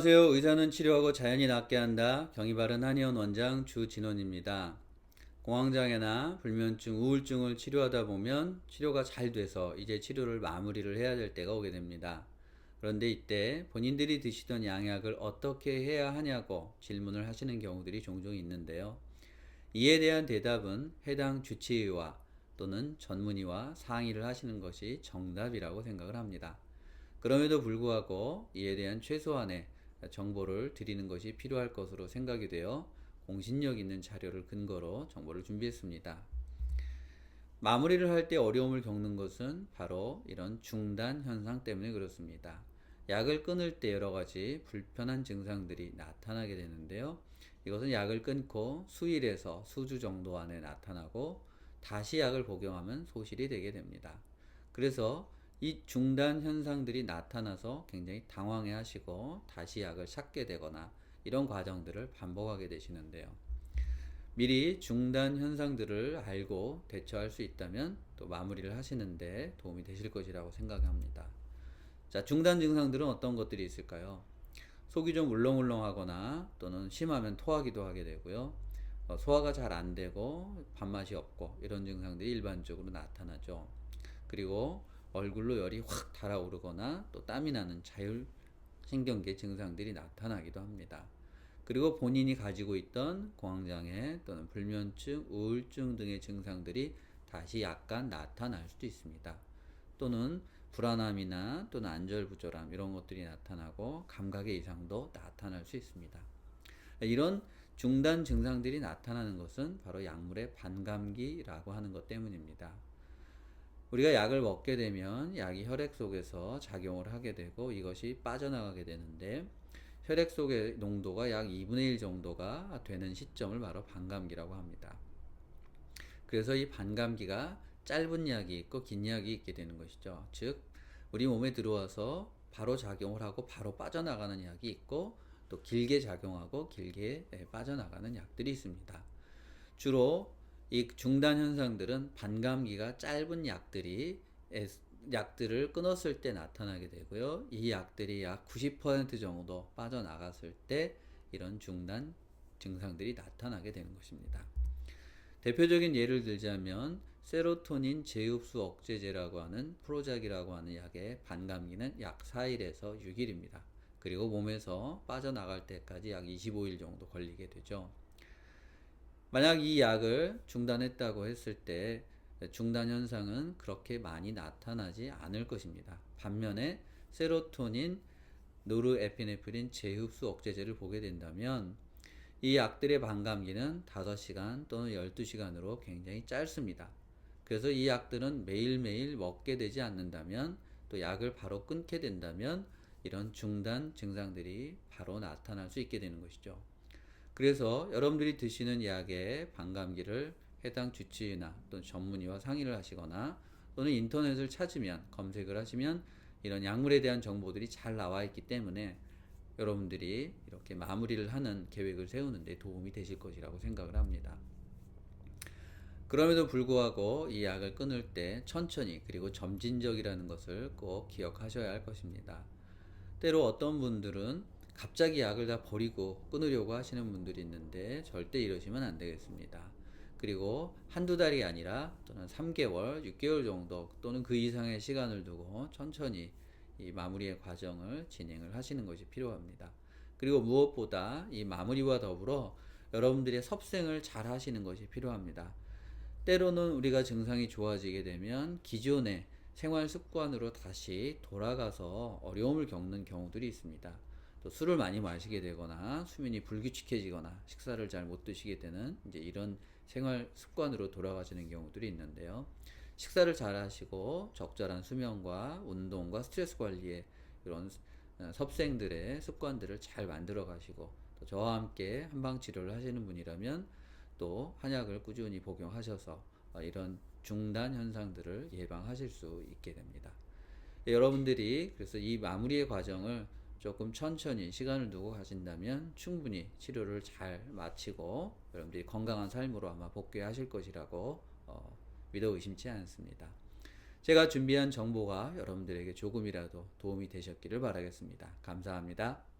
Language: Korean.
치료는 치료하고 자연히 낫게 한다. 바른 한의원 원장 주진원입니다. 공황장애나 불면증, 우울증을 치료하다 보면 치료가 잘 돼서 이제 치료를 마무리를 해야 될 때가 오게 됩니다. 그런데 이때 본인들이 드시던 양약을 어떻게 해야 하냐고 질문을 하시는 경우들이 종종 있는데요. 이에 대한 대답은 해당 주치의와 또는 전문의와 상의를 하시는 것이 정답이라고 생각을 합니다. 그럼에도 불구하고 이에 대한 최소한의 정보를 드리는 것이 필요할 것으로 생각이 되어 공신력 있는 자료를 근거로 정보를 준비했습니다. 마무리를 할 때 어려움을 겪는 것은 바로 이런 중단 현상 때문에 그렇습니다. 약을 끊을 때 여러 가지 불편한 증상들이 나타나게 되는데요. 이것은 약을 끊고 수일에서 수주 정도 안에 나타나고 다시 약을 복용하면 소실이 되게 됩니다. 그래서 이 중단 현상들이 나타나서 굉장히 당황해 하시고 다시 약을 찾게 되거나 이런 과정들을 반복하게 되시는데요. 미리 중단 현상들을 알고 대처할 수 있다면 또 마무리를 하시는데 도움이 되실 것이라고 생각합니다. 자, 중단 증상들은 어떤 것들이 있을까요? 속이 좀 울렁울렁하거나 또는 심하면 토하기도 하게 되고요. 어, 소화가 잘 안 되고 밥맛이 없고 이런 증상들이 일반적으로 나타나죠. 그리고 얼굴로 열이 확 달아오르거나 또 땀이 나는 자율 신경계 증상들이 나타나기도 합니다. 그리고 본인이 가지고 있던 공황장애 또는 불면증, 우울증 등의 증상들이 다시 약간 나타날 수도 있습니다. 또는 불안함이나 또는 안절부절함 이런 것들이 나타나고 감각의 이상도 나타날 수 있습니다. 이런 중단 증상들이 나타나는 것은 바로 약물의 반감기라고 하는 것 때문입니다. 우리가 약을 먹게 되면 약이 혈액 속에서 작용을 하게 되고 이것이 빠져나가게 되는데 혈액 속의 농도가 약 2분의 1 정도가 되는 시점을 바로 반감기라고 합니다. 그래서 이 반감기가 짧은 약이 있고 긴 약이 있게 되는 것이죠. 즉, 우리 몸에 들어와서 바로 작용을 하고 바로 빠져나가는 약이 있고 또 길게 작용하고 길게 예, 빠져나가는 약들이 있습니다. 주로 이 중단 현상들은 반감기가 짧은 약들이 약들을 끊었을 때 나타나게 되고요. 이 약들이 약 90% 정도 빠져나갔을 때 이런 중단 증상들이 나타나게 되는 것입니다. 대표적인 예를 들자면 세로토닌 재흡수 억제제라고 하는 프로작이라고 하는 약의 반감기는 약 4일에서 6일입니다. 그리고 몸에서 빠져나갈 때까지 약 25일 정도 걸리게 되죠. 만약 이 약을 중단했다고 했을 때 중단 현상은 그렇게 많이 나타나지 않을 것입니다. 반면에 세로토닌, 노르에피네프린 재흡수 억제제를 보게 된다면 이 약들의 반감기는 5시간 또는 12시간으로 굉장히 짧습니다. 그래서 이 약들은 매일매일 먹게 되지 않는다면 또 약을 바로 끊게 된다면 이런 중단 증상들이 바로 나타날 수 있게 되는 것이죠. 그래서 여러분들이 드시는 약의 반감기를 해당 주치의나 또는 전문의와 상의를 하시거나 또는 인터넷을 찾으면 검색을 하시면 이런 약물에 대한 정보들이 잘 나와 있기 때문에 여러분들이 이렇게 마무리를 하는 계획을 세우는데 도움이 되실 것이라고 생각을 합니다. 그럼에도 불구하고 이 약을 끊을 때 천천히 그리고 점진적이라는 것을 꼭 기억하셔야 할 것입니다. 때로 어떤 분들은 갑자기 약을 다 버리고 끊으려고 하시는 분들이 있는데 절대 이러시면 안 되겠습니다. 그리고 한두 달이 아니라 또는 3개월, 6개월 정도 또는 그 이상의 시간을 두고 천천히 이 마무리의 과정을 진행을 하시는 것이 필요합니다. 그리고 무엇보다 이 마무리와 더불어 여러분들의 섭생을 잘 하시는 것이 필요합니다. 때로는 우리가 증상이 좋아지게 되면 기존의 생활 습관으로 다시 돌아가서 어려움을 겪는 경우들이 있습니다. 또 술을 많이 마시게 되거나 수면이 불규칙해지거나 식사를 잘 못 드시게 되는 이제 이런 생활 습관으로 돌아가시는 경우들이 있는데요. 식사를 잘 하시고 적절한 수면과 운동과 스트레스 관리에 이런 어, 섭생들의 습관들을 잘 만들어 가시고 또 저와 함께 한방 치료를 하시는 분이라면 또 한약을 꾸준히 복용하셔서 어, 이런 중단 현상들을 예방하실 수 있게 됩니다. 여러분들이 그래서 이 마무리의 과정을 조금 천천히 시간을 두고 가신다면 충분히 치료를 잘 마치고 여러분들이 건강한 삶으로 아마 복귀하실 것이라고 어, 믿어 의심치 않습니다. 제가 준비한 정보가 여러분들에게 조금이라도 도움이 되셨기를 바라겠습니다. 감사합니다.